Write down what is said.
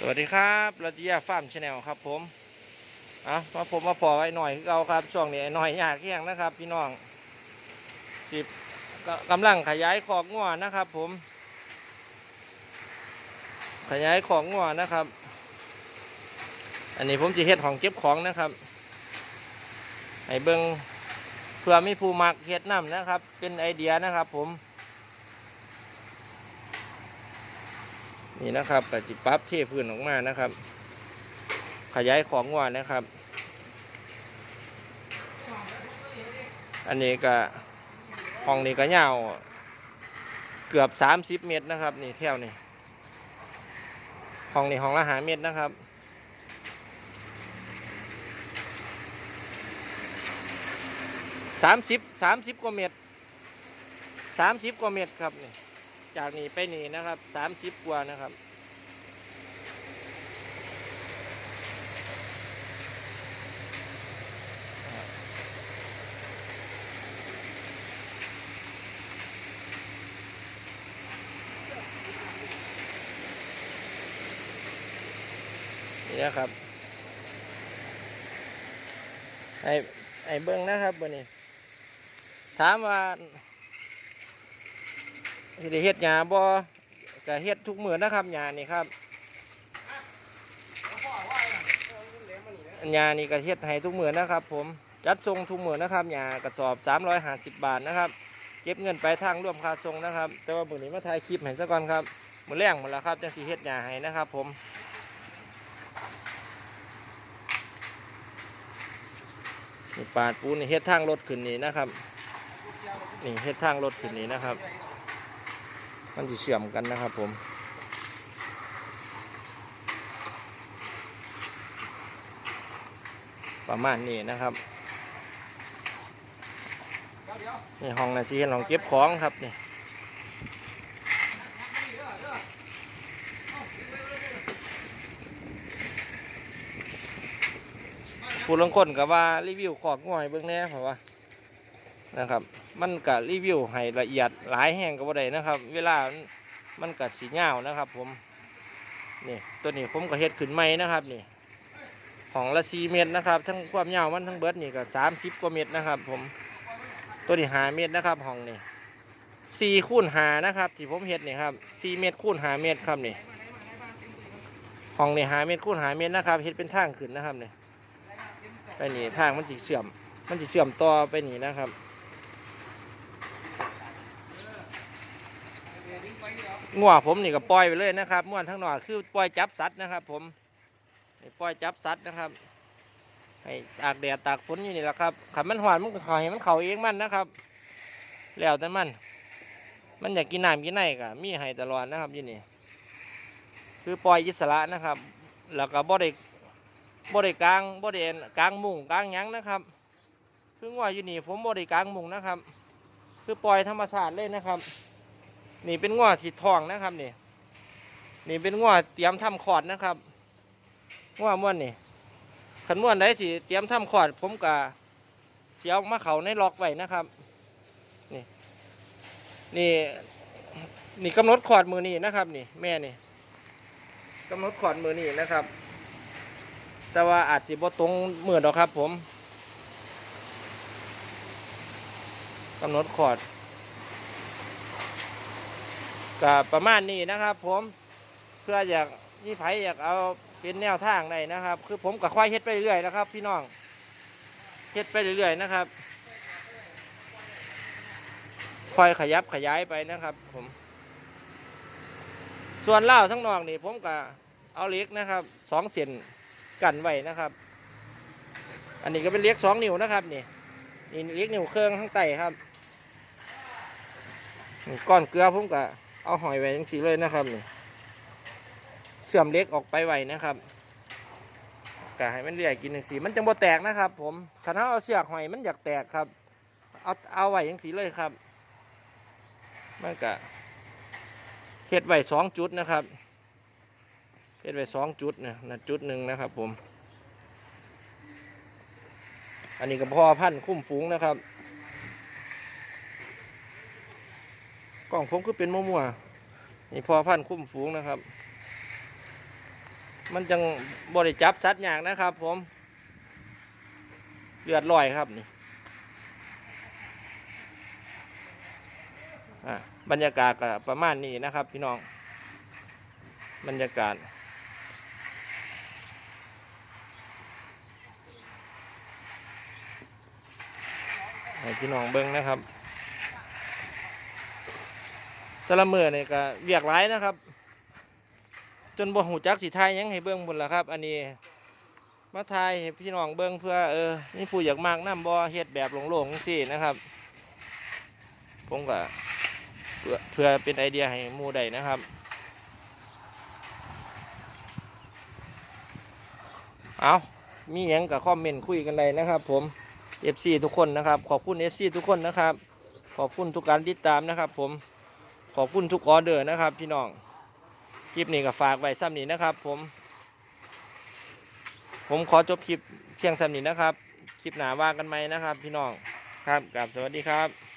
สวัสดีครับรัตยาฟาร์มชาแนลครับผมอะมาผมมาพอไว้หน่อยเอาครับ ช่วงนี้หน่อยยากแข้งนะครับ พี่น้องสิบก็กำลังขยายขอกงัวนะครับ ผม ขยายของงัวนะครับ อันนี้ผมจะเฮ็ดของเก็บของนะครับให้เบิงเพื่อมีผู้มักเฮ็ดน้ำนะครับ เป็นไอเดียนะครับ ผม นี่นะครับก็จิปั๊บเทพื้นออกมานะครับ ขยายของว่านะครับ อันนี้ก็ห้องนี้ก็ยาวเกือบสามสิบเมตรนะครับ นี่แถวนี่ห้องนี้ห้องละหาเมตรนะครับสามสิบสามสิบกว่าเมตรสามสิบกว่าเมตรครับนี่ จากนี้ไปนี่นะครับสามสิบกว่านะครับ นี่นะครับไอ้ไอ้เบิ้งนะครับวันนี้ ถามว่า เฮ็ดหญ้าบ่ก็เฮ็ดทุกมือนะครับหญ้านี่ครับหญ้านี่ก็เฮ็ดให้ทุกมือนะครับ ผมจัดส่งทุกมือนะครับหญ้ากระสอบ 350 บาทนะครับ เก็บเงินไปทางร่วมค่าส่งนะครับ แต่ว่ามื้อนี้มาถ่ายคลิปให้ซะก่อนครับมือแรงหมดแล้วครับจังสิเฮ็ดหญ้าให้นะครับ ผมนี่ปาดปูนเฮ็ดทางรถขึ้นนี่นะครับ นี่เฮ็ดทางรถขึ้นนี่นะครับ มันจะเชื่อมกันนะครับผมประมาณนี้นะครับนี่ห้องนะที่เห็นห้องเก็บของครับนี่ผู้ลงคนกับว่ารีวิวขอกง่อยเบื้องแน่เพราะว่า นะครับ มันก็รีวิวให้ละเอียดหลายแห่งก็บ่ได้นะครับ เวลามันมันก็สีเงานะครับ ผมนี่ตัวนี้ผมก็เฮ็ดขึ้นใหม่นะครับนี่ของละสี่เมตรนะครับ ทั้งความยาวมันทั้งเบิร์ดนี่ก็สามสิบกว่าเมตรนะครับ ผมตัวนี้หาเมตรนะครับห้องนี่สี่คูณหานะครับ ที่ผมเฮ็ดนี่ครับสี่เมตรคูณหาเมตรครับนี่ห้องนี่หาเมตรคูณหาเมตรนะครับเฮ็ดเป็นทางขึ้นนะครับนี่ไปนี่ทางมันจะเชื่อม มันจะเชื่อมต่อไปนี่นะครับ งัวผมนี่ก็ปล่อยไปเลยนะครับม้วนทั้งหนอดคือปล่อยจับสัตว์นะครับ ผมปล่อยจับสัตว์นะครับให้ตากแดดตากฝนอยู่นี่แหละครับขันมันหวานมันก็ขอให้มันเข่าเองมันนะครับ แล้วแต่มัน มันอยากกินน้ำกินไหนก็มีให้ตลอดนะครับยู่นี่คือปล่อยอิสระนะครับ แล้วก็บ่ได้บ่ได้กลางบ่ได้กลางมุงกลางยังนะครับคืองัวอยู่นี่ผมบ่ได้กลางมุงนะครับ คือปล่อยธรรมชาติเลยนะครับ นี่เป็นง้อที่ทองนะครับนี่ นี่เป็นง้อเตรียมทำขอดนะครับง้อม้วนนี่ขันม้วนไหนที่เตรียมทำขอด ผมกะเสียวมาเขาในล็อกไว้นะครับ นี่ นี่นี่กำหนดขอดมือนี่นะครับ นี่ แม่นี่กำหนดขอดมือนี่นะครับ แต่ว่าอาจสิบ่ตรงมือดอกครับ ผมกำหนดขอด ก็ประมาณนี้นะครับ ผมเพื่ออยากนี่ไผอยากเอาเป็นแนวทางได้นะครับ คือผมก็ค่อยเฮ็ดไปเรื่อยนะครับ พี่น้องเฮ็ดไปเรื่อยๆนะครับค่อยขยับขยายไปนะครับ ผม ส่วนเล่าทั้งนอกนี่ผมก็เอาเล็กนะครับสองเส้นกันไว้นะครับ อันนี้ก็เป็นเล็กสองนิ้วนะครับนี่นี่เล็กนิ้วเครื่องข้างใต้ครับก้อนเกลือผมก็ เอาหอยไว้ยังสีเลยนะครับนี่เสื่อมเล็กออกไปไว้นะครับกะให้มันเรียกกินยังสีมันจังบ่แตกนะครับ ผมถ้าเราเอาเสือกหอยมันอยากแตกครับ เอาเอาไว้ยังสีเลยครับมันกะเฮ็ดไว้สองจุดนะครับเฮ็ดไว้สองจุดนะนะจุดหนึ่งนะครับ ผม อันนี้ก็พ่อพันธุ์คุ้มฟุ้งนะครับ กล่องผมคือเป็นมั่วๆนี่พอพันคุ้มฝูงนะครับ มันจังบริจับสัตว์อย่างนะครับ ผมเลือดลอยครับนี่อะบรรยากาศก็ประมาณนี้นะครับ พี่น้อง บรรยากาศให้พี่น้องเบิ้งนะครับ แต่ละมือนี่ก็เวียกหลายนะครับ จนบ่หูจักสีไทยยังให้เบิ้งบุญละครับ อันนี้มาทายให้พี่น้องเบิ้งเพื่อเออนี่ผู้อยากมากน้ำบ่เฮ็ดแบบโล่งๆสินะครับ ผมก็เพื่อเพื่อเป็นไอเดียให้มู่ใดนะครับเอามีหยังกับคอมเมนต์คุยกันเลยนะครับ ผม FC ทุกคนนะครับ ขอบคุณ FC ทุกคนนะครับ ขอบคุณทุกการติดตามนะครับ ผม ขอบคุณทุกออเดอร์นะครับ พี่น้อง คลิปนี้ก็ฝากไว้ซ้ำนี้นะครับ ผม ผมขอจบคลิปเพียงซ้ำนี้นะครับ คลิปหนาว่ากันไหมนะครับ พี่น้อง ครับกับสวัสดีครับ